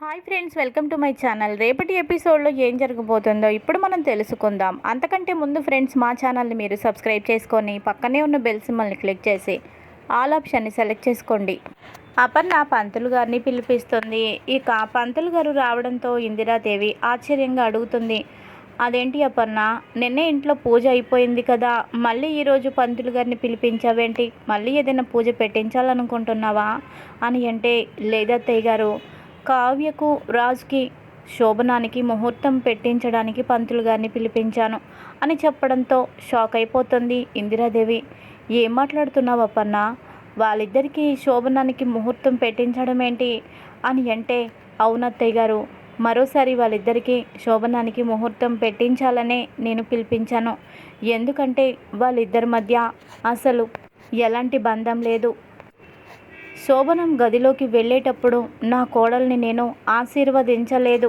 Hi friends welcome to my channel. రేపటి ఎపిసోడ్లో ఏం జరగబోతుందో ఇప్పుడు మనం తెలుసుకుందాం. అంతకంటే ముందు ఫ్రెండ్స్ మా ఛానల్ని మీరు సబ్స్క్రైబ్ చేసుకొని పక్కనే ఉన్న బెల్ సింబల్ని క్లిక్ చేసి ఆల్ ఆప్షన్ని సెలెక్ట్ చేసుకోండి. అపర్ణ పంతులు గారిని పిలిపిస్తుంది. ఇక పంతులు గారు రావడంతో ఇందిరాదేవి ఆశ్చర్యంగా అడుగుతుంది. అదేంటి అపర్ణ? నిన్నే ఇంట్లో పూజ అయిపోయింది కదా. మళ్ళీ ఈరోజు పంతులు గారిని పిలిపించావేంటి? మళ్ళీ ఏదైనా పూజ పెట్టించాలనుకుంటున్నావా? అని అంటే లేదత్తయ్య గారు. కావ్యకు రాజుకి శోభనానికి ముహూర్తం పెట్టించడానికి పంతులు గారిని పిలిపించాను అని చెప్పడంతో షాక్ అయిపోతుంది ఇందిరాదేవి. ఏం మాట్లాడుతున్నావు అప్పన్న? వాళ్ళిద్దరికీ శోభనానికి ముహూర్తం పెట్టించడం ఏంటి అని అంటే అవునత్తయ్య గారు మరోసారి వాళ్ళిద్దరికీ శోభనానికి ముహూర్తం పెట్టించాలనే నేను పిలిపించాను. ఎందుకంటే వాళ్ళిద్దరి మధ్య అసలు ఎలాంటి బంధం లేదు. శోభనం గదిలోకి వెళ్ళేటప్పుడు నా కోడల్ని నేను ఆశీర్వదించలేదు.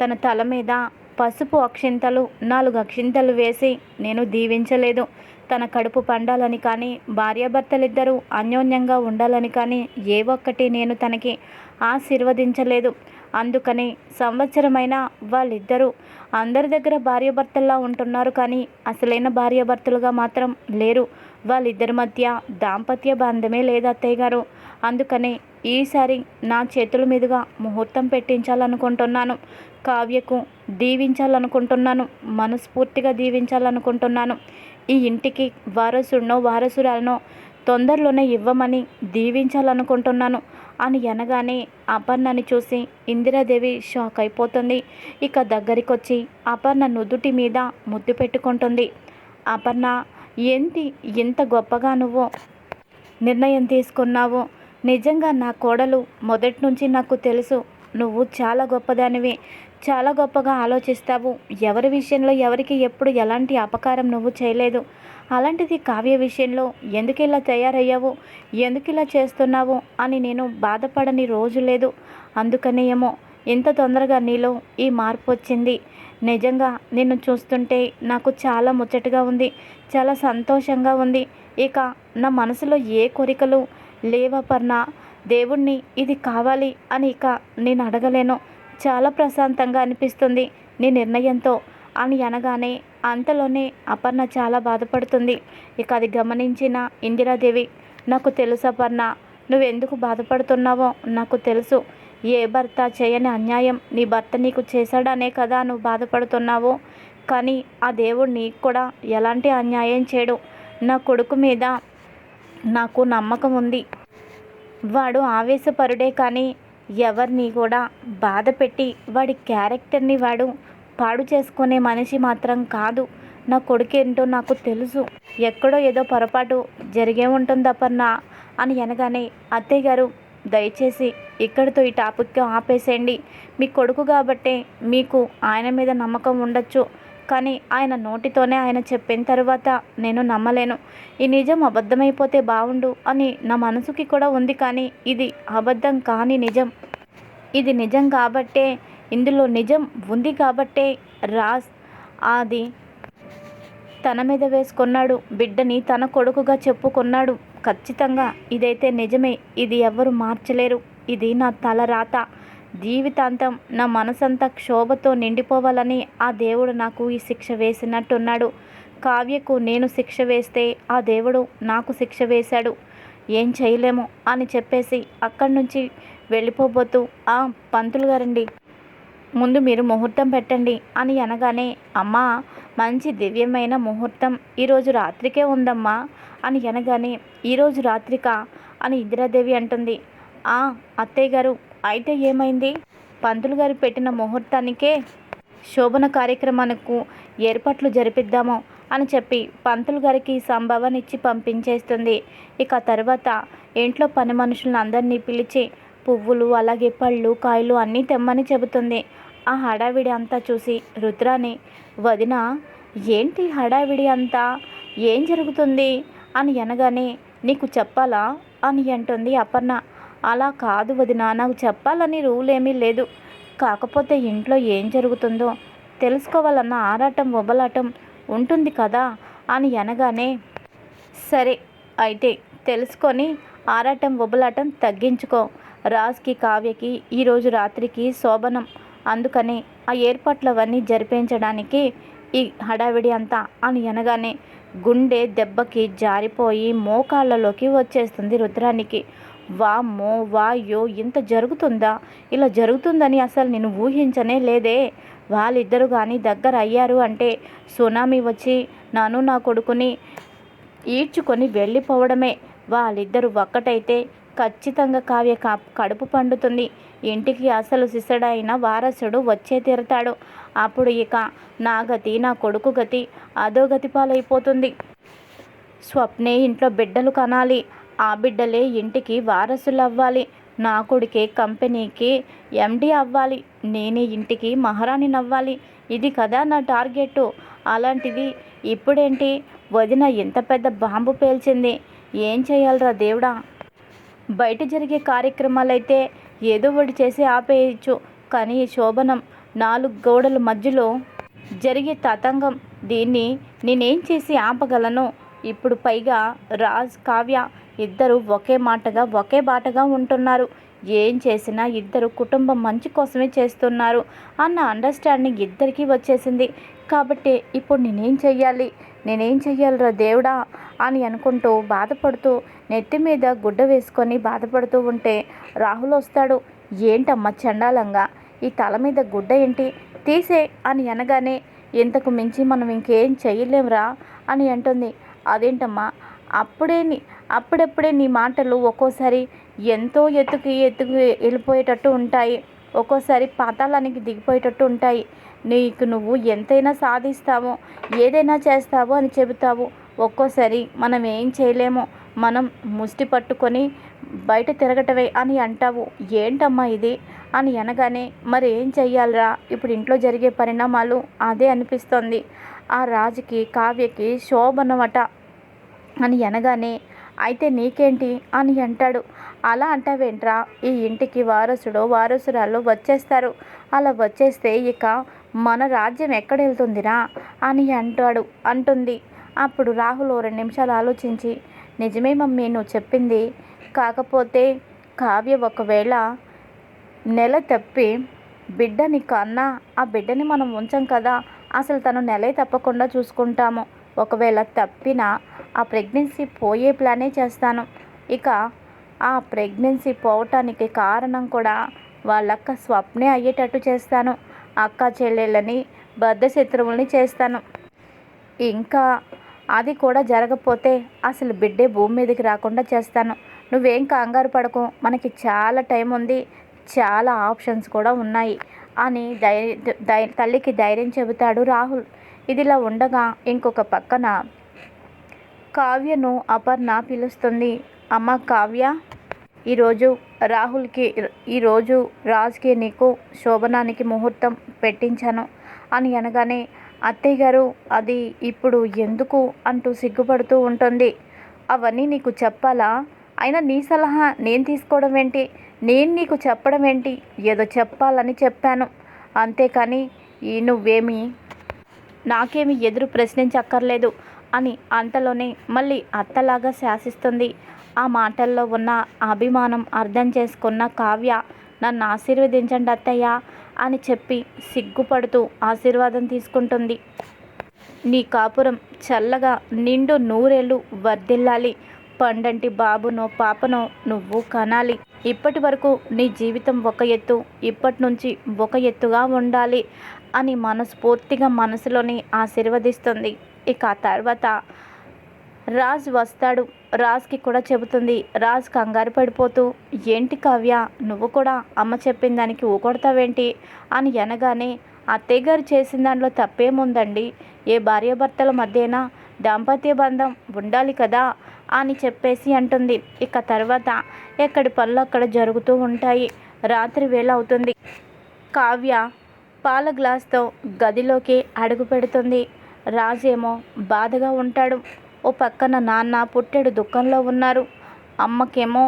తన తల మీద పసుపు అక్షింతలు నాలుగు అక్షింతలు వేసి నేను దీవించలేదు. తన కడుపు పండాలని కానీ భార్యాభర్తలిద్దరూ అన్యోన్యంగా ఉండాలని కానీ ఏ ఒక్కటి నేను తనకి ఆశీర్వదించలేదు. అందుకని సంవత్సరమైన వాళ్ళిద్దరూ అందరి దగ్గర భార్యాభర్తల్లా ఉంటున్నారు కానీ అసలైన భార్యాభర్తలుగా మాత్రం లేరు. వాళ్ళిద్దరి మధ్య దాంపత్య బంధమే లేదు అత్తయ్య గారు. అందుకనే ఈసారి నా చేతుల మీదుగా ముహూర్తం పెట్టించాలనుకుంటున్నాను. కావ్యకు దీవించాలనుకుంటున్నాను. మనస్ఫూర్తిగా దీవించాలనుకుంటున్నాను. ఈ ఇంటికి వారసుడినో వారసురాలనో తొందరలోనే ఇవ్వమని దీవించాలనుకుంటున్నాను అని అనగానే అపర్ణని చూసి ఇందిరాదేవి షాక్ అయిపోతుంది. ఇక దగ్గరికి వచ్చి అపర్ణ నుదుటి మీద ముద్దు పెట్టుకుంటుంది. అపర్ణ ఏంటి ఇంత గొప్పగా నువ్వు నిర్ణయం తీసుకున్నావు? నిజంగా నా కోడలు మొదటి నుంచి నాకు తెలుసు. నువ్వు చాలా గొప్పదానివి. చాలా గొప్పగా ఆలోచిస్తావు. ఎవరి విషయంలో ఎవరికి ఎప్పుడు ఎలాంటి అపకారం నువ్వు చేయలేదు. అలాంటిది కావ్య విషయంలో ఎందుకు ఇలా తయారయ్యావు? ఎందుకు ఇలా చేస్తున్నావు? అని నేను బాధపడని రోజు లేదు. అందుకనే ఏమో ఇంత తొందరగా నీలో ఈ మార్పు వచ్చింది. నిజంగా నిన్ను చూస్తుంటే నాకు చాలా ముచ్చటగా ఉంది. చాలా సంతోషంగా ఉంది. ఇక నా మనసులో ఏ కోరికలు లేవపర్ణ దేవుణ్ణి ఇది కావాలి అని ఇక నేను అడగలేను. చాలా ప్రశాంతంగా అనిపిస్తుంది నీ నిర్ణయంతో. అని అనగానే అంతలోనే అపర్ణ చాలా బాధపడుతుంది. ఇక అది గమనించిన ఇందిరాదేవి నాకు తెలుసు అపర్ణ నువ్వెందుకు బాధపడుతున్నావో నాకు తెలుసు. ఏ భర్త చేయని అన్యాయం నీ భర్త నీకు చేశాడనే కదా నువ్వు బాధపడుతున్నావు. కానీ ఆ దేవుడు నీకు కూడా ఎలాంటి అన్యాయం చేయడు. నా కొడుకు మీద నాకు నమ్మకం ఉంది. వాడు ఆవేశపరుడే కానీ ఎవరిని కూడా బాధ పెట్టి వాడి క్యారెక్టర్ని వాడు పాడు చేసుకునే మనిషి మాత్రం కాదు. నా కొడుకేంటో నాకు తెలుసు. ఎక్కడో ఏదో పొరపాటు జరిగే ఉంటుంది అపర్ణ అని అనగానే అత్తయ్య గారు దయచేసి ఇక్కడితో ఈ టాపిక్ ఆపేసేయండి. మీ కొడుకు కాబట్టే మీకు ఆయన మీద నమ్మకం ఉండొచ్చు. కానీ ఆయన నోటితోనే ఆయన చెప్పిన తర్వాత నేను నమ్మలేను. ఈ నిజం అబద్ధమైపోతే బాగుండు అని నా మనసుకి కూడా ఉంది కానీ ఇది అబద్ధం కాని నిజం. ఇది నిజం కాబట్టే ఇందులో నిజం ఉంది కాబట్టే రాజ్ అది తన మీద వేసుకున్నాడు. బిడ్డని తన కొడుకుగా చెప్పుకున్నాడు. ఖచ్చితంగా ఇదైతే నిజమే. ఇది ఎవరు మార్చలేరు. ఇది నా తల రాత. జీవితాంతం నా మనసంతా క్షోభతో నిండిపోవాలని ఆ దేవుడు నాకు ఈ శిక్ష వేసినట్టున్నాడు. కావ్యకు నేను శిక్ష వేస్తే ఆ దేవుడు నాకు శిక్ష వేశాడు. ఏం చేయలేము అని చెప్పేసి అక్కడి నుంచి వెళ్ళిపోబోతూ ఆ పంతులు గారండి ముందు మీరు ముహూర్తం పెట్టండి అని అనగానే అమ్మా మంచి దివ్యమైన ముహూర్తం. ఈరోజు రాత్రికే ఉందమ్మా అని అనగానే ఈరోజు రాత్రిక? అని ఇందిరాదేవి అంటుంది. ఆ అత్తయ్య గారు అయితే ఏమైంది? పంతులు గారు పెట్టిన ముహూర్తానికే శోభన కార్యక్రమానికి ఏర్పాట్లు జరిపిద్దాము అని చెప్పి పంతులు గారికి సంభవాన్ని ఇచ్చి పంపించేస్తుంది. ఇక తర్వాత ఇంట్లో పని మనుషులను అందరినీ పిలిచి పువ్వులు అలాగే పళ్ళు కాయలు అన్నీ తెమ్మని చెబుతుంది. ఆ హడావిడి అంతా చూసి రుద్రాని వదిన ఏంటి హడావిడి అంతా? ఏం జరుగుతుంది? అని అనగానే నీకు చెప్పాలా? అని అంటుంది అపర్ణ. అలా కాదు వదిన నాకు చెప్పాలని రూల్ ఏమీ లేదు. కాకపోతే ఇంట్లో ఏం జరుగుతుందో తెలుసుకోవాలన్న ఆరాటం ఉబలాటం ఉంటుంది కదా అని అనగానే సరే అయితే తెలుసుకొని ఆరాటం ఉబలాటం తగ్గించుకో. రాజ్కి కావ్యకి ఈరోజు రాత్రికి శోభనం. అందుకని ఆ ఏర్పాట్లవన్నీ జరిపించడానికి ఈ హడావిడి అంతా అని అనగానే గుండె దెబ్బకి జారిపోయి మోకాళ్ళలోకి వచ్చేస్తుంది రుద్రానికి. వామ్మో వాయ్యో ఇంత జరుగుతుందా? ఇలా జరుగుతుందని అసలు నేను ఊహించనే లేదే. వాళ్ళిద్దరు కానీ దగ్గర అయ్యారు అంటే సునామీ వచ్చి నన్ను నా కొడుకుని ఈడ్చుకొని వెళ్ళిపోవడమే. వాళ్ళిద్దరూ ఒక్కటైతే ఖచ్చితంగా కావ్య కా- కడుపు పండుతుంది. ఇంటికి అసలు సిసడైన వారసుడు వచ్చే తీరతాడు. అప్పుడు ఇక నా గతి నా కొడుకు గతి అదో గతి పాలైపోతుంది. స్వప్నే ఇంట్లో బిడ్డలు కనాలి. ఆ బిడ్డలే ఇంటికి వారసులు అవ్వాలి నా కొడుకే కంపెనీకి ఎండి అవ్వాలి. నేనే ఇంటికి మహారాణి నవ్వాలి ఇది కదా నా టార్గెట్ అలాంటిది ఇప్పుడేంటి? వదిన ఇంత పెద్ద బాంబు పేల్చింది. ఏం చేయాలరా దేవుడా? బయట జరిగే కార్యక్రమాలైతే ఏదో ఒకటి చేసి ఆపేయచ్చు. కానీ ఈ శోభనం నాలుగు గోడల మధ్యలో జరిగే తతంగం. దీన్ని నేనేం చేసి ఆపగలను? ఇప్పుడు పైగా రాజ్ కావ్య ఇద్దరు ఒకే మాటగా ఒకే బాటగా ఉంటున్నారు. ఏం చేసినా ఇద్దరు కుటుంబం మంచి కోసమే చేస్తున్నారు అన్న అండర్స్టాండింగ్ ఇద్దరికీ వచ్చేసింది. కాబట్టి ఇప్పుడు నేనేం చెయ్యాలి? నేనేం చెయ్యాలరా దేవుడా? అని అనుకుంటూ బాధపడుతూ నెత్తి మీద గుడ్డ వేసుకొని బాధపడుతూ ఉంటే రాహుల్ వస్తాడు. ఏంటమ్మా చండాలంగా? ఈ తల మీద గుడ్డ ఏంటి? తీసే అని అనగానే ఇంతకు మించి మనం ఇంకేం చేయలేంరా అని అంటుంది. అదేంటమ్మా? అప్పుడేని అప్పుడప్పుడే నీ మాటలు ఒక్కోసారి ఎంతో ఎత్తుకి ఎత్తుకు వెళ్ళిపోయేటట్టు ఉంటాయి. ఒక్కోసారి పాతాళానికి దిగిపోయేటట్టు ఉంటాయి. నీకు నువ్వు ఎంతైనా సాధిస్తావో ఏదైనా చేస్తావో అని చెబుతావు. ఒక్కోసారి మనం ఏం చేయలేము మనం ముష్టి పట్టుకొని బయట తిరగటమే అని అంటావు. ఏంటమ్మా ఇది? అని అనగానే మరి ఏం చెయ్యాలరా? ఇప్పుడు ఇంట్లో జరిగే పరిణామాలు అదే అనిపిస్తుంది. ఆ రాజుకి కావ్యకి శోభనమట అని అనగానే అయితే నీకేంటి? అని అంటాడు. అలా అంటావేంట్రా? ఈ ఇంటికి వారసుడు వారసురాలు వచ్చేస్తారు. అలా వచ్చేస్తే ఇక మన రాజ్యం ఎక్కడ వెళ్తుందిరా అని అంటాడు అంటుంది. అప్పుడు రాహుల్ ఓ రెండు నిమిషాలు ఆలోచించి నిజమే మమ్మీ నువ్వు చెప్పింది. కాకపోతే కావ్య ఒకవేళ నెల తప్పి బిడ్డని కన్నా ఆ బిడ్డని మనం ఉంచాం కదా? అసలు తను నెలే తప్పకుండా చూసుకుంటాము. ఒకవేళ తప్పినా ఆ ప్రెగ్నెన్సీ పోయే ప్లానే చేస్తాను. ఇక ఆ ప్రెగ్నెన్సీ పోవటానికి కారణం కూడా వాళ్ళక్క స్వప్నే అయ్యేటట్టు చేస్తాను. అక్క చెల్లెళ్ళని బద్ధశత్రువుల్ని చేస్తాను. ఇంకా అది కూడా జరగకపోతే అసలు బిడ్డే భూమి మీదకి రాకుండా చేస్తాను. నువ్వేం కంగారు పడకు. మనకి చాలా టైం ఉంది. చాలా ఆప్షన్స్ కూడా ఉన్నాయి అని ధైర్య తల్లికి ధైర్యం చెబుతాడు రాహుల్. ఇదిలా ఉండగా ఇంకొక పక్కన కావ్యను అపర్ణ పిలుస్తుంది. అమ్మ కావ్య ఈరోజు రాహుల్కి ఈరోజు రాజ్కి నీకు శోభనానికి ముహూర్తం పెట్టించాను అని అనగానే అత్తయ్య గారు అది ఇప్పుడు ఎందుకు అంటూ సిగ్గుపడుతూ ఉంటుంది. అవన్నీ నీకు చెప్పాలా? అయినా నీ సలహా నేను తీసుకోవడం ఏంటి? నేను నీకు చెప్పడం ఏంటి? ఏదో చెప్పాలని చెప్పాను. అంతేకాని ఈ నువ్వేమీ నాకేమి ఎదురు ప్రశ్నించక్కర్లేదు. అని అంతలోనే మళ్ళీ అత్తలాగా శాసిస్తుంది. ఆ మాటల్లో ఉన్న అభిమానం అర్థం చేసుకున్న కావ్య నన్ను ఆశీర్వదించండి అత్తయ్య అని చెప్పి సిగ్గుపడుతూ ఆశీర్వాదం తీసుకుంటుంది. నీ కాపురం చల్లగా నిండు నూరేళ్ళు వర్ధిల్లాలి. పండంటి బాబునో పాపనో నువ్వు కనాలి. ఇప్పటి వరకు నీ జీవితం ఒక ఎత్తు ఇప్పటి నుంచి ఒక ఎత్తుగా ఉండాలి అని మనస్ఫూర్తిగా మనసులోని ఆశీర్వదిస్తుంది. ఇక ఆ తర్వాత రాజ్ వస్తాడు. రాజ్కి కూడా చెబుతుంది రాజ్ కంగారు పడిపోతూ ఏంటి కావ్య నువ్వు కూడా అమ్మ చెప్పిన దానికి ఊకొడతావేంటి? అని అనగానే అత్తయ్య గారు చేసిన దాంట్లో తప్పేముందండి? ఏ భార్యాభర్తల మధ్యన? దాంపత్య బంధం ఉండాలి కదా? అని చెప్పేసి అంటుంది. ఇక తర్వాత ఎక్కడి పనులు అక్కడ జరుగుతూ ఉంటాయి. రాత్రి వేళ అవుతుంది. కావ్య పాల గ్లాస్తో గదిలోకి అడుగు పెడుతుంది. రాజేమో బాధగా ఉంటాడు. ఓ పక్కన నాన్న పుట్టెడు దుఃఖంలో ఉన్నారు. అమ్మకేమో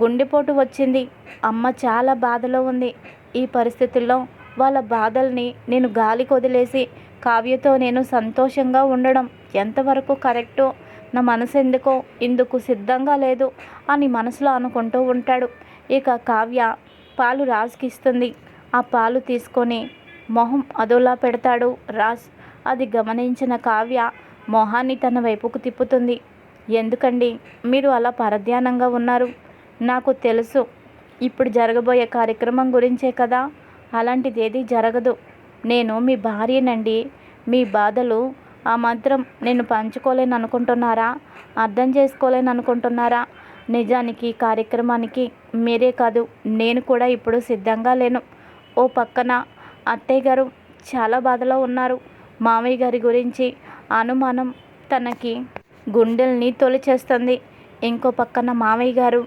గుండెపోటు వచ్చింది. అమ్మ చాలా బాధలో ఉంది. ఈ పరిస్థితుల్లో వాళ్ళ బాధల్ని నేను గాలికి వదిలేసి కావ్యతో నేను సంతోషంగా ఉండడం ఎంతవరకు కరెక్టో నా మనసు ఎందుకో ఇందుకు సిద్ధంగా లేదు అని మనసులో అనుకుంటూ ఉంటాడు. ఇక కావ్య పాలు రాజుకి ఇస్తుంది. ఆ పాలు తీసుకొని మొహం అదోలా పెడతాడు రాజ్. అది గమనించిన కావ్య మొహాన్ని తన వైపుకు తిప్పుతుంది. ఎందుకండి? మీరు అలా పరధ్యానంగా ఉన్నారు. నాకు తెలుసు. ఇప్పుడు జరగబోయే కార్యక్రమం గురించే కదా? అలాంటిది ఏది జరగదు. నేను మీ భార్యనండి. మీ బాధలు ఆ మాత్రం నేను పంచుకోలేను అనుకుంటున్నారా అర్థం చేసుకోలేను అనుకుంటున్నారా నిజానికి కార్యక్రమానికి మీరే కాదు నేను కూడా ఇప్పుడు సిద్ధంగా లేను. ఓ పక్కన అత్తయ్య గారు చాలా బాధలో ఉన్నారు. మామయ్య గారి గురించి అనుమానం తనకి గుండెల్ని తొలిచేస్తుంది. ఇంకో పక్కన మామయ్య గారు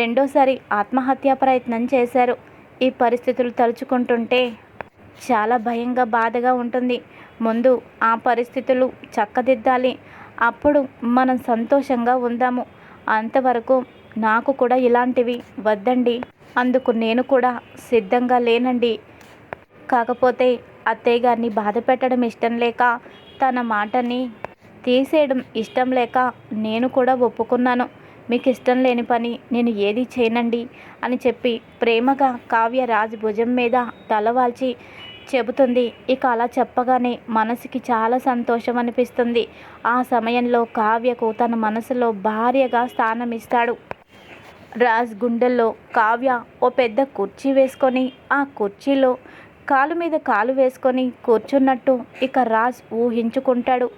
రెండోసారి ఆత్మహత్యా ప్రయత్నం చేశారు. ఈ పరిస్థితులు తలుచుకుంటుంటే చాలా భయంగా బాధగా ఉంటుంది. ముందు ఆ పరిస్థితులు చక్కదిద్దాలి. అప్పుడు మనం సంతోషంగా ఉందాము. అంతవరకు నాకు కూడా ఇలాంటివి వద్దండి. అందుకు నేను కూడా సిద్ధంగా లేనండి. కాకపోతే అత్తయ్య గారిని బాధ పెట్టడం ఇష్టం లేక తన మాటని తీసేయడం ఇష్టం లేక నేను కూడా ఒప్పుకున్నాను. మీకు ఇష్టం లేని పని నేను ఏది చేయనండి అని చెప్పి ప్రేమగా కావ్య రాజు భుజం మీద తలవాల్చి చెబుతుంది. ఇక అలా చెప్పగానే మనసుకి చాలా సంతోషం అనిపిస్తుంది. ఆ సమయంలో కావ్యకు తన మనసులో భార్యగా స్థానం ఇస్తాడు. రాజ్ గుండెల్లో కావ్య ఓ పెద్ద కుర్చీ వేసుకొని ఆ కుర్చీలో కాలు మీద కాలు వేసుకొని కూర్చున్నట్టు ఇక రాజ్ ఊహించుకుంటాడు.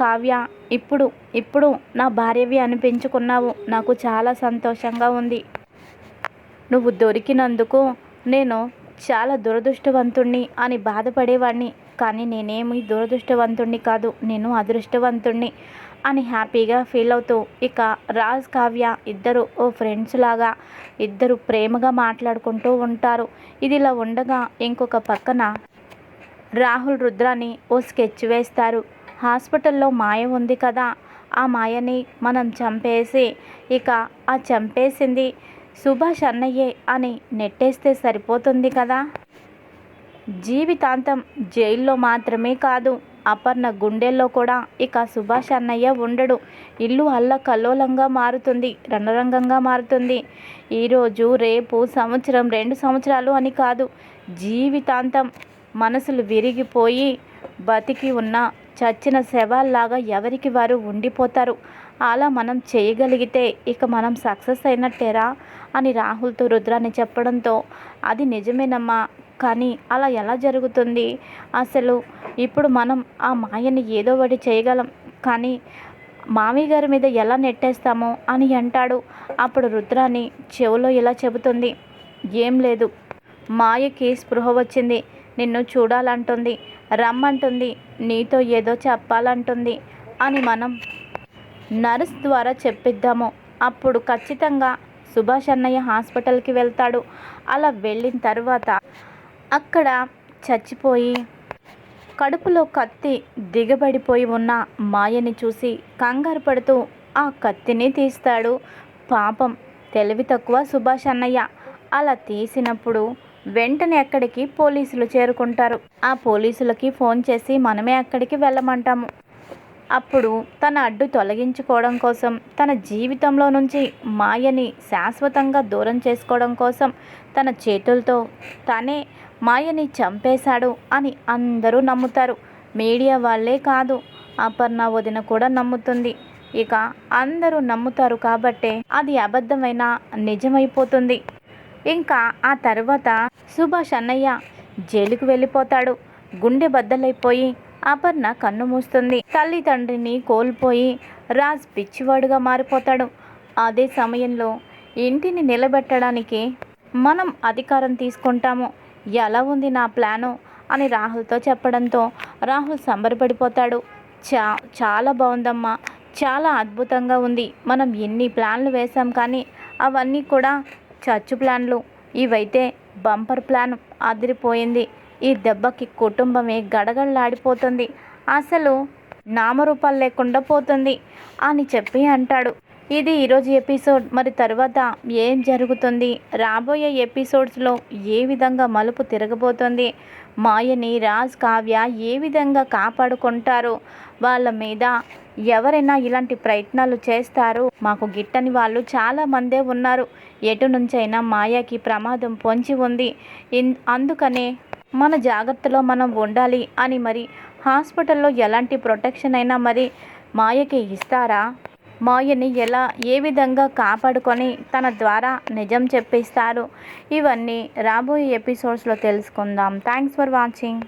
కావ్య ఇప్పుడు ఇప్పుడు నా భార్యవి అనిపించుకున్నావు. నాకు చాలా సంతోషంగా ఉంది. నువ్వు దొరికినందుకు నేను చాలా దురదృష్టవంతుణ్ణి అని బాధపడేవాడిని కానీ నేనేమి దురదృష్టవంతుణ్ణి కాదు. నేను అదృష్టవంతుణ్ణి. అని హ్యాపీగా ఫీల్ అవుతూ ఇక రాజ్ కావ్య ఇద్దరు ఓ ఫ్రెండ్స్ లాగా ఇద్దరు ప్రేమగా మాట్లాడుకుంటూ ఉంటారు. ఇది ఇలా ఉండగా ఇంకొక పక్కన రాహుల్ రుద్రాని ఓ స్కెచ్ వేస్తారు. హాస్పిటల్లో మాయ ఉంది కదా ఆ మాయని మనం చంపేసి ఇక ఆ చంపేసింది సుభాష్ అన్నయ్యే అని నెట్టేస్తే సరిపోతుంది కదా? జీవితాంతం జైల్లో మాత్రమే కాదు అపర్ణ గుండెల్లో కూడా ఇక సుభాష్ అన్నయ్య ఉండడు. ఇల్లు అల్లకల్లోలంగా మారుతుంది రణరంగంగా మారుతుంది. ఈరోజు రేపు సంవత్సరం రెండు సంవత్సరాలు అని కాదు జీవితాంతం మనసులు విరిగిపోయి బతికి ఉన్న చచ్చిన శవాల్లాగా ఎవరికి వారు ఉండిపోతారు? అలా మనం చేయగలిగితే ఇక మనం సక్సెస్ అయినట్టేరా? అని రాహుల్తో రుద్రాన్ని చెప్పడంతో అది నిజమేనమ్మా కానీ అలా ఎలా జరుగుతుంది? అసలు ఇప్పుడు మనం ఆ మాయని ఏదో ఒకటి చేయగలం కానీ మామయ్య గారి మీద ఎలా నెట్టేస్తామో అని అంటాడు. అప్పుడు రుద్రాని చెవులో ఇలా చెబుతుంది ఏం లేదు మాయకి స్పృహ వచ్చింది నిన్ను చూడాలంటుంది రమ్మంటుంది నీతో ఏదో చెప్పాలంటుంది అని మనం నర్స్ ద్వారా చెప్పిద్దాము. అప్పుడు ఖచ్చితంగా సుభాష్ అన్నయ్య హాస్పిటల్కి వెళ్తాడు. అలా వెళ్ళిన తర్వాత అక్కడ చచ్చిపోయి కడుపులో కత్తి దిగబడిపోయి ఉన్న మాయని చూసి కంగారు పడుతూ ఆ కత్తిని తీస్తాడు. పాపం తెలివి తక్కువ సుభాష్ అన్నయ్య. అలా తీసినప్పుడు వెంటనే అక్కడికి పోలీసులు చేరుకుంటారు. ఆ పోలీసులకి ఫోన్ చేసి మనమే అక్కడికి వెళ్ళమంటాము. అప్పుడు తన అడ్డు తొలగించుకోవడం కోసం తన జీవితంలో నుంచి మాయని శాశ్వతంగా దూరం చేసుకోవడం కోసం తన చేతులతో తనే మాయని చంపేశాడు అని అందరూ నమ్ముతారు. మీడియా వాళ్ళే కాదు అపర్ణ వదిన కూడా నమ్ముతుంది. ఇక అందరూ నమ్ముతారు కాబట్టే అది అబద్ధమైన నిజమైపోతుంది. ఇంకా ఆ తర్వాత సుభాష్ అన్నయ్య జైలుకు వెళ్ళిపోతాడు. గుండె బద్దలైపోయి అపర్ణ కన్ను మూస్తుంది. తల్లిదండ్రిని కోల్పోయి రాజ్ పిచ్చివాడుగా మారిపోతాడు. అదే సమయంలో ఇంటిని నిలబెట్టడానికి మనం అధికారం తీసుకుంటాము. ఎలా ఉంది నా ప్లాను? అని రాహుల్తో చెప్పడంతో రాహుల్ సంబరపడిపోతాడు. చా చాలా బాగుందమ్మా. చాలా అద్భుతంగా ఉంది. మనం ఎన్ని ప్లాన్లు వేసాం కానీ అవన్నీ కూడా చచ్చు ప్లాన్లు. ఇవైతే బంపర్ ప్లాన్ అదిరిపోయింది. ఈ దెబ్బకి కుటుంబమే గడగడలాడిపోతుంది. అసలు నామరూపాలు లేకుండా పోతుంది అని చెప్పి అంటాడు. ఇది ఈరోజు ఎపిసోడ్. మరి తర్వాత ఏం జరుగుతుంది? రాబోయే ఎపిసోడ్స్లో ఏ విధంగా మలుపు తిరగబోతుంది? మాయని రాజ్ కావ్య ఏ విధంగా కాపాడుకుంటారు? వాళ్ళ మీద ఎవరైనా ఇలాంటి ప్రయత్నాలు చేస్తారు? మాకు గిట్టని వాళ్ళు చాలా మందే ఉన్నారు. ఎటు నుంచైనా మాయకి ప్రమాదం పొంచి ఉంది. ఇన్ అందుకనే మన జాగ్రత్తలో మనం ఉండాలి అని మరి హాస్పిటల్లో ఎలాంటి ప్రొటెక్షన్ అయినా మరి మాయకి ఇస్తారా? మాయని ఎలా ఏ విధంగా కాపాడుకొని తన ద్వారా నిజం చెప్పిస్తారు? ఇవన్నీ రాబోయే ఎపిసోడ్స్లో తెలుసుకుందాం. Thanks for watching